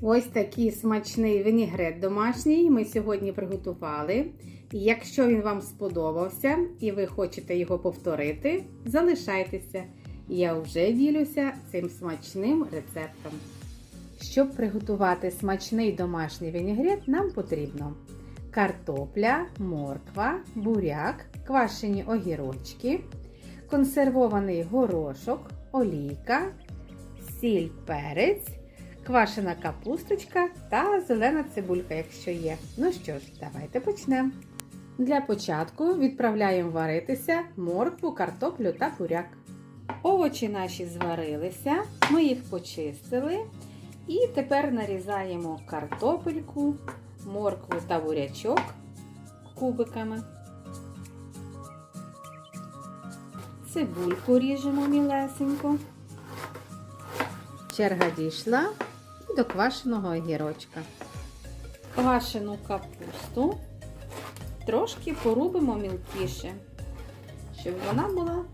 Ось такий смачний вінігрет домашній ми сьогодні приготували. І якщо він вам сподобався і ви хочете його повторити, залишайтеся. Я вже ділюся цим смачним рецептом. Щоб приготувати смачний домашній вінігрет, нам потрібно картопля, морква, буряк, квашені огірочки, консервований горошок, олійка, сіль, перець, квашена капусточка та зелена цибулька, якщо є. Ну що ж, давайте почнемо. Для початку відправляємо варитися моркву, картоплю та буряк. Овочі наші зварилися, ми їх почистили. І тепер нарізаємо картопельку, моркву та бурячок кубиками. Цибульку ріжемо мілесенько. Черга дійшла до квашеного огірочка. Квашену капусту трошки порубимо мілкіше, щоб вона була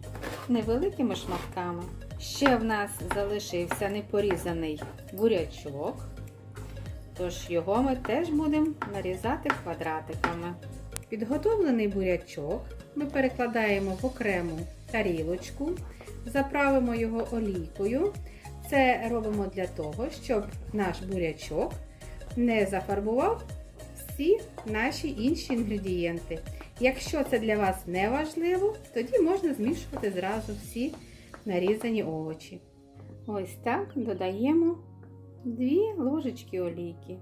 невеликими шматками. Ще в нас залишився непорізаний бурячок, тож його ми теж будемо нарізати квадратиками. Підготовлений бурячок ми перекладаємо в окрему тарілочку, заправимо його олійкою. Це робимо для того, щоб наш бурячок не зафарбував всі наші інші інгредієнти. Якщо це для вас не важливо, тоді можна змішувати зразу всі нарізані овочі. Ось так додаємо 2 ложечки олійки.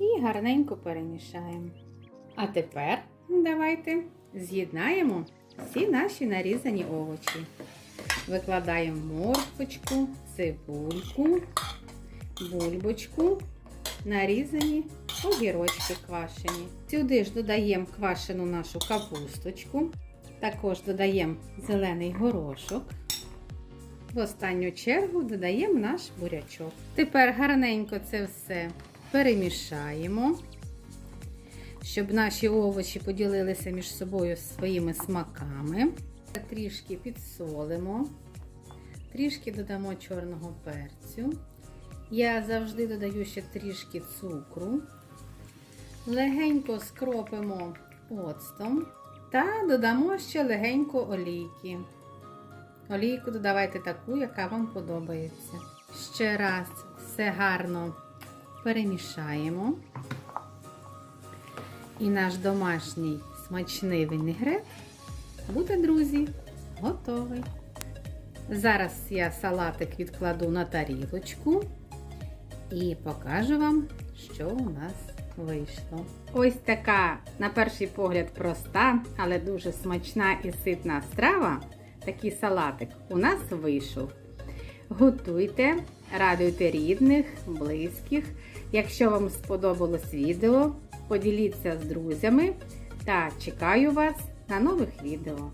І гарненько перемішаємо. А тепер давайте з'єднаємо всі наші нарізані овочі. Викладаємо морквочку, цибульку, бульбочку, нарізані огірочки квашені. Сюди ж додаємо квашену нашу капусточку, також додаємо зелений горошок. В останню чергу додаємо наш бурячок. Тепер гарненько це все перемішаємо, щоб наші овочі поділилися між собою своїми смаками. Трішки підсолимо, трішки додамо чорного перцю. Я завжди додаю ще трішки цукру. Легенько скропимо оцтом та додамо ще легенько олійки. Олійку додавайте таку, яка вам подобається. Ще раз все гарно перемішаємо. І наш домашній смачний вінегрет буде, друзі, готовий. Зараз я салатик відкладу на тарілочку і покажу вам, що у нас вийшло. Ось така, на перший погляд, проста, але дуже смачна і ситна страва. Такий салатик у нас вийшов. Готуйте, радуйте рідних, близьких. Якщо вам сподобалось відео, поділіться з друзями та чекаю вас на нових відео.